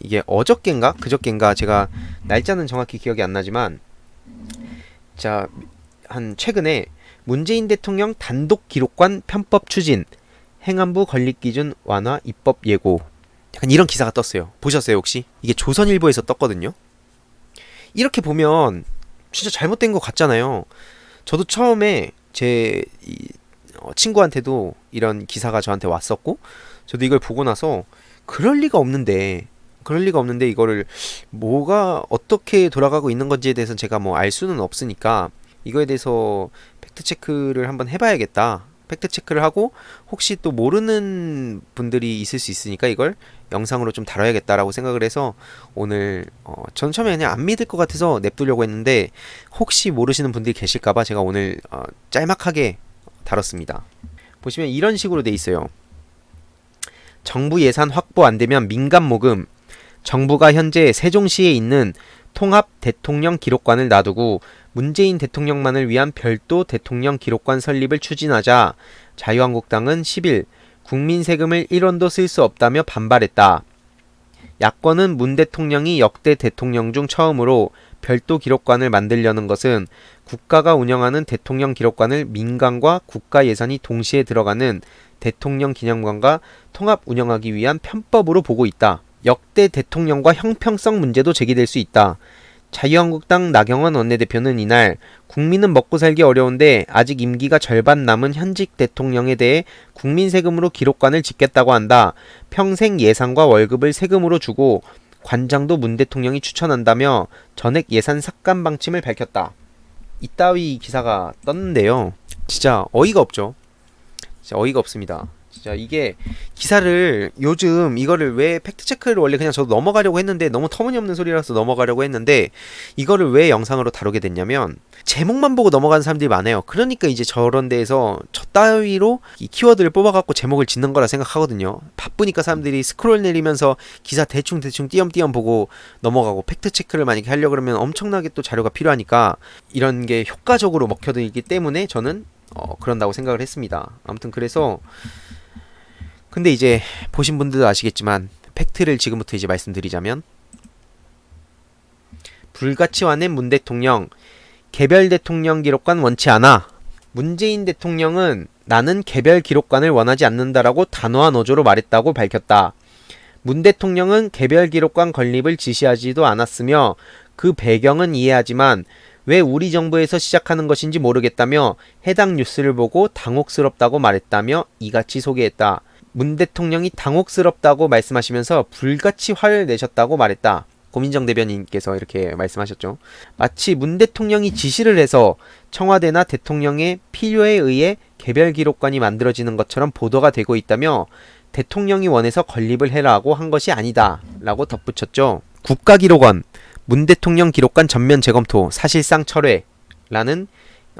이게 어저께인가 그저께인가 제가 날짜는 정확히 기억이 안 나지만 자 한 최근에 문재인 대통령 단독 기록관 편법 추진 행안부 건립 기준 완화 입법 예고 약간 이런 기사가 떴어요. 보셨어요 혹시? 이게 조선일보에서 떴거든요. 이렇게 보면 진짜 잘못된 것 같잖아요. 저도 처음에 제 이, 어, 친구한테도 이런 기사가 저한테 왔었고 저도 이걸 보고 나서 그럴 리가 없는데 그럴 리가 없는데 이거를 뭐가 어떻게 돌아가고 있는 건지에 대해서 제가 뭐 알 수는 없으니까 이거에 대해서 팩트 체크를 한번 해봐야겠다. 팩트 체크를 하고 혹시 또 모르는 분들이 있을 수 있으니까 이걸 영상으로 좀 다뤄야겠다라고 생각을 해서 오늘 어, 전 처음에 그냥 안 믿을 것 같아서 냅두려고 했는데 혹시 모르시는 분들이 계실까봐 제가 오늘 어, 짤막하게 다뤘습니다. 보시면 이런 식으로 돼 있어요. 정부 예산 확보 안 되면 민간 모금 정부가 현재 세종시에 있는 통합 대통령 기록관을 놔두고 문재인 대통령만을 위한 별도 대통령 기록관 설립을 추진하자 자유한국당은 10일 국민 세금을 1원도 쓸 수 없다며 반발했다. 야권은 문 대통령이 역대 대통령 중 처음으로 별도 기록관을 만들려는 것은 국가가 운영하는 대통령 기록관을 민간과 국가 예산이 동시에 들어가는 대통령 기념관과 통합 운영하기 위한 편법으로 보고 있다. 역대 대통령과 형평성 문제도 제기될 수 있다. 자유한국당 나경원 원내대표는 이날 국민은 먹고 살기 어려운데 아직 임기가 절반 남은 현직 대통령에 대해 국민 세금으로 기록관을 짓겠다고 한다. 평생 예산과 월급을 세금으로 주고 관장도 문 대통령이 추천한다며 전액 예산 삭감 방침을 밝혔다. 이따위 기사가 떴는데요. 진짜 어이가 없죠. 진짜 어이가 없습니다. 진짜 이게 기사를 요즘 이거를 왜 팩트 체크를 원래 그냥 저도 넘어가려고 했는데 너무 터무니없는 소리라서 넘어가려고 했는데 이거를 왜 영상으로 다루게 됐냐면 제목만 보고 넘어가는 사람들이 많아요. 그러니까 이제 저런 데에서 저 따위로 이 키워드를 뽑아갖고 제목을 짓는 거라 생각하거든요. 바쁘니까 사람들이 스크롤 내리면서 기사 대충 대충 띄엄띄엄 보고 넘어가고 팩트 체크를 만약에 하려 고 그러면 엄청나게 또 자료가 필요하니까 이런 게 효과적으로 먹혀들기 때문에 저는 어, 그런다고 생각을 했습니다. 아무튼 그래서 근데 이제 보신 분들도 아시겠지만 팩트를 지금부터 이제 말씀드리자면 불가치화낸 문 대통령 개별 대통령 기록관 원치 않아. 문재인 대통령은 나는 개별 기록관을 원하지 않는다라고 단호한 어조로 말했다고 밝혔다. 문 대통령은 개별 기록관 건립을 지시하지도 않았으며 그 배경은 이해하지만 왜 우리 정부에서 시작하는 것인지 모르겠다며 해당 뉴스를 보고 당혹스럽다고 말했다며 이같이 소개했다. 문 대통령이 당혹스럽다고 말씀하시면서 불같이 화를 내셨다고 말했다. 고민정 대변인께서 이렇게 말씀하셨죠. 마치 문 대통령이 지시를 해서 청와대나 대통령의 필요에 의해 개별 기록관이 만들어지는 것처럼 보도가 되고 있다며 대통령이 원해서 건립을 해라고 한 것이 아니다. 라고 덧붙였죠. 국가기록원, 문 대통령 기록관 전면 재검토, 사실상 철회. 라는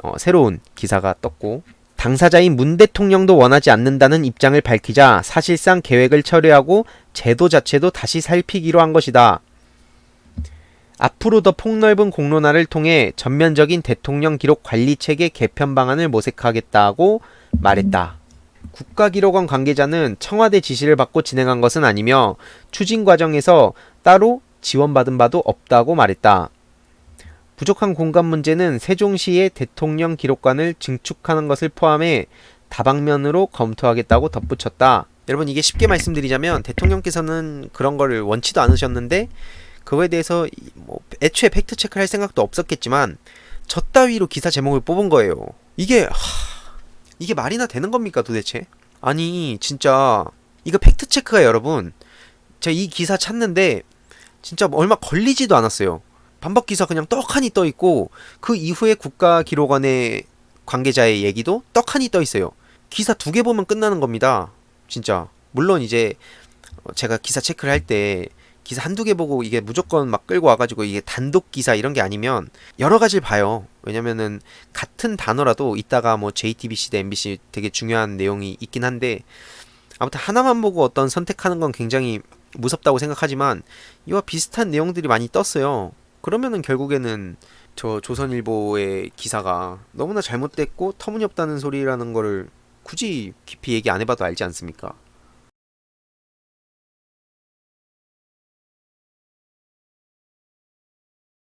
어, 새로운 기사가 떴고, 당사자인 문 대통령도 원하지 않는다는 입장을 밝히자 사실상 계획을 철회하고 제도 자체도 다시 살피기로 한 것이다. 앞으로 더 폭넓은 공론화를 통해 전면적인 대통령 기록 관리 체계 개편 방안을 모색하겠다고 말했다. 국가기록원 관계자는 청와대 지시를 받고 진행한 것은 아니며 추진 과정에서 따로 지원받은 바도 없다고 말했다. 부족한 공간 문제는 세종시의 대통령 기록관을 증축하는 것을 포함해 다방면으로 검토하겠다고 덧붙였다. 여러분 이게 쉽게 말씀드리자면 대통령께서는 그런 거를 원치도 않으셨는데 그거에 대해서 뭐 애초에 팩트 체크를 할 생각도 없었겠지만 저 따위로 기사 제목을 뽑은 거예요. 이게 하, 이게 말이나 되는 겁니까 도대체? 아니 진짜 이거 팩트 체크가 여러분 제가 이 기사 찾는데 진짜 얼마 걸리지도 않았어요. 반박 기사 그냥 떡하니 떠 있고 그 이후에 국가 기록원의 관계자의 얘기도 떡하니 떠 있어요. 기사 두 개 보면 끝나는 겁니다. 진짜. 물론 이제 제가 기사 체크를 할 때 기사 한두 개 보고 이게 무조건 막 끌고 와가지고 이게 단독 기사 이런 게 아니면 여러 가지를 봐요. 왜냐면은 같은 단어라도 이따가 뭐 JTBC 대 MBC 되게 중요한 내용이 있긴 한데 아무튼 하나만 보고 어떤 선택하는 건 굉장히 무섭다고 생각하지만 이와 비슷한 내용들이 많이 떴어요. 그러면은 결국에는 저 조선일보의 기사가 너무나 잘못됐고 터무니없다는 소리라는 거를 굳이 깊이 얘기 안 해봐도 알지 않습니까?